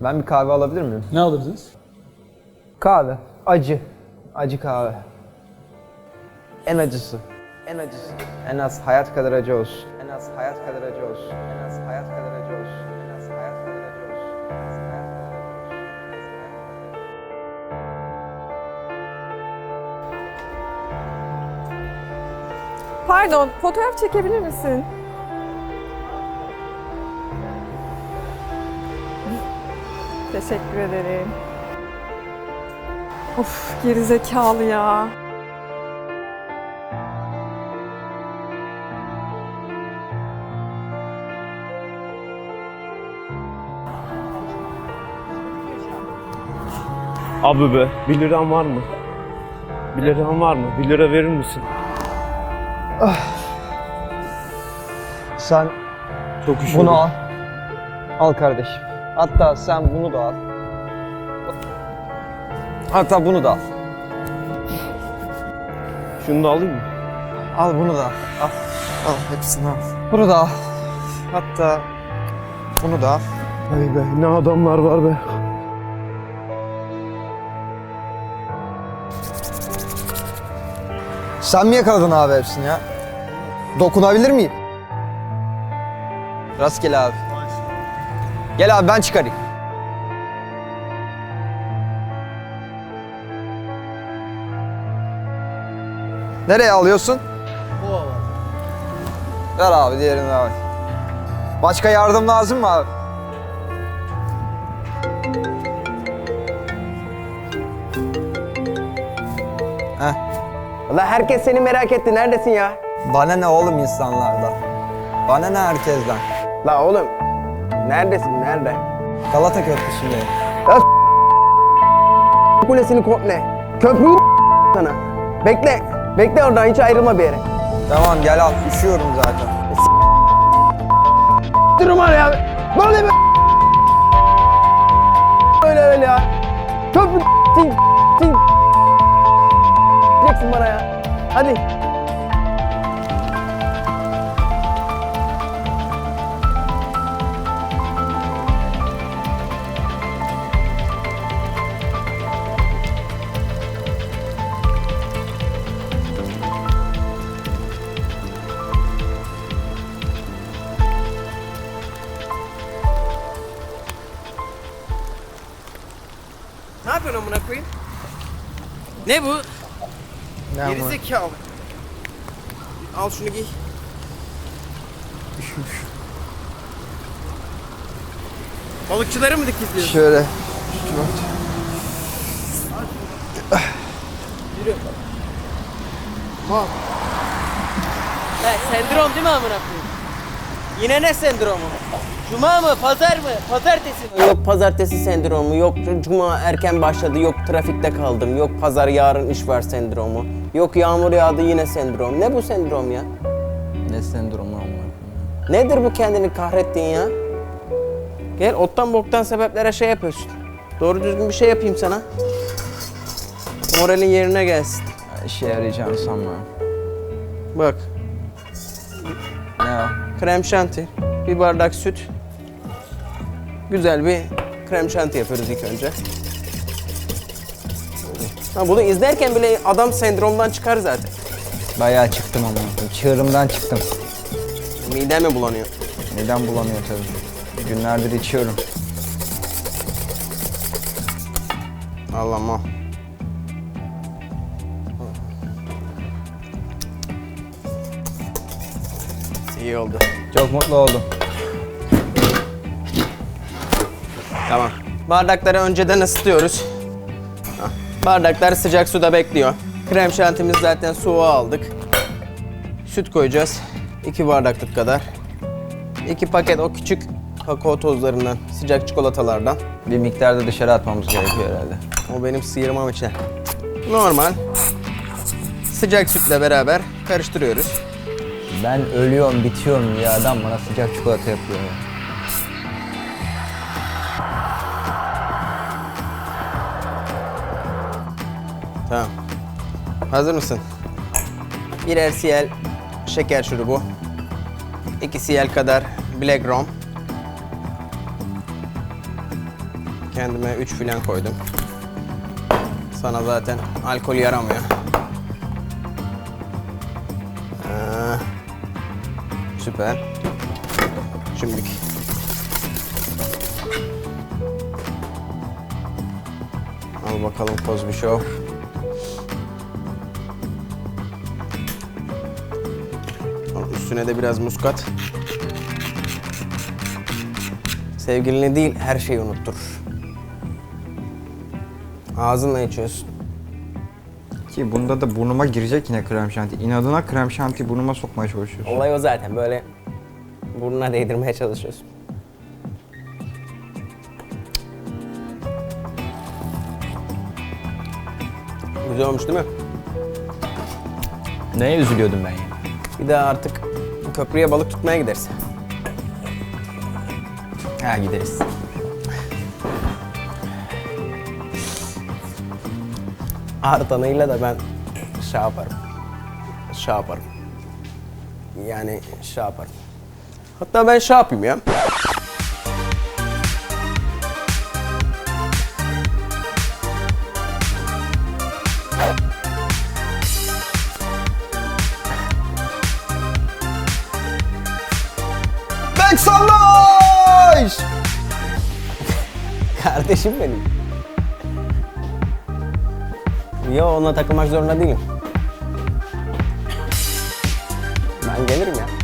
Ben bir kahve alabilir miyim? Ne alırdınız? Kahve. Acı. Acı kahve. En acısı. En acısı. En az hayat kadar acı olsun. En az hayat kadar acı olsun. En az hayat kadar acı olsun. En az hayat kadar acı olsun. En az hayat kadar acı olsun. Pardon, fotoğraf çekebilir misin? Teşekkür ederim. Of, gerizekalı ya. Abi be 1 liran var mı? 1 liran var mı? 1 lira verir misin? Sen Çok bunu al. Al kardeşim. Hatta sen bunu da al. Hatta bunu da al. Şunu da alayım mı? Al bunu da al. Al. Al hepsini al. Bunu da al. Hatta bunu da al. Ay be ne adamlar var be. Sen mi yakaladın abi hepsini ya? Dokunabilir miyim? Rastgele abi. Gel abi ben çıkarayım. Nereye alıyorsun? Ver abi diğerini abi. Başka yardım lazım mı abi? Heh. Valla herkes seni merak etti. Neredesin ya? Bana ne oğlum insanlardan? Bana ne herkesten? La oğlum. Neredesin? Nerede? Galata Köprüsü'ndeyim. Kulesini komple. Köprüyü sana. Bekle. Bekle oradan hiç ayrılma bir yere. Tamam gel al. Üşüyorum zaten. Durma ya. Böyle bir Böyle öyle ya. Köprü. Diyeceksin bana ya. Hadi. Yapıyorsun amına koyayım? Ne bu? Ne ama? Gerizekalı. Al şunu giy. Balıkçıları mı dikizliyorsun? Şöyle. He, sendrom değil mi amına koyayım? Yine ne sendromu? Cuma mı, pazar mı, pazartesi mi? Yok pazartesi sendromu, yok cuma erken başladı, yok trafikte kaldım, yok pazar yarın iş var sendromu. Yok yağmur yağdı yine sendrom. Ne bu sendrom ya? Ne sendromu ama? Nedir bu kendini kahrettin ya? Gel ottan boktan sebeplere şey yapıyorsun. Doğru düzgün bir şey yapayım sana. Moralin yerine gelsin. İşe yarayacağını sanmıyorum. Bak, Ne o? krem şanti, bir bardak süt. Güzel bir krem şanti yapıyoruz ilk önce. Ha, bunu izlerken bile adam sendromdan çıkar zaten. Bayağı çıktım ama. Çığırımdan çıktım. Mide mi bulanıyor? Midem bulanıyor tabii. Günlerdir içiyorum. Allah'ım al. İyi oldu. Çok mutlu oldum. Tamam. Bardakları önceden ısıtıyoruz. Bardaklar sıcak suda bekliyor. Krem şantimiz zaten soğuğa aldık. Süt koyacağız. 2 bardaklık kadar. 2 paket o küçük kakao tozlarından, sıcak çikolatalardan. Bir miktarda dışarı atmamız gerekiyor herhalde. O benim sıyırmam için. Normal. Sıcak sütle beraber karıştırıyoruz. Ben ölüyorum, bitiyorum ya adam bana sıcak çikolata yapıyor ya. Tamam. Hazır mısın? Birer cl şeker şurubu. 2 cl kadar black rum. kendime 3 filan koydum. Sana zaten alkol yaramıyor. Ee, süper. Şimdi Al bakalım Cosby Üstüne de biraz muskat. Sevgilini değil her şeyi unutturur. Ağzınla içiyorsun. Ki bunda da burnuma girecek yine krem şanti. İnadına krem şanti burnuma sokmaya çalışıyorsun. Olay o zaten böyle burnuna değdirmeye çalışıyorsun. Güzel olmuş değil mi? Neye üzülüyordum ben ya? Bir daha artık köprüye balık tutmaya gideriz. Ha gideriz. Artanıyla da ben şey yaparım. Şey yaparım. Yani şey yaparım. Hatta ben şey yapayım ya. Sunrise! Kardeşim benim. Yo onunla takılmak zorunda değilim. Ben gelirim ya.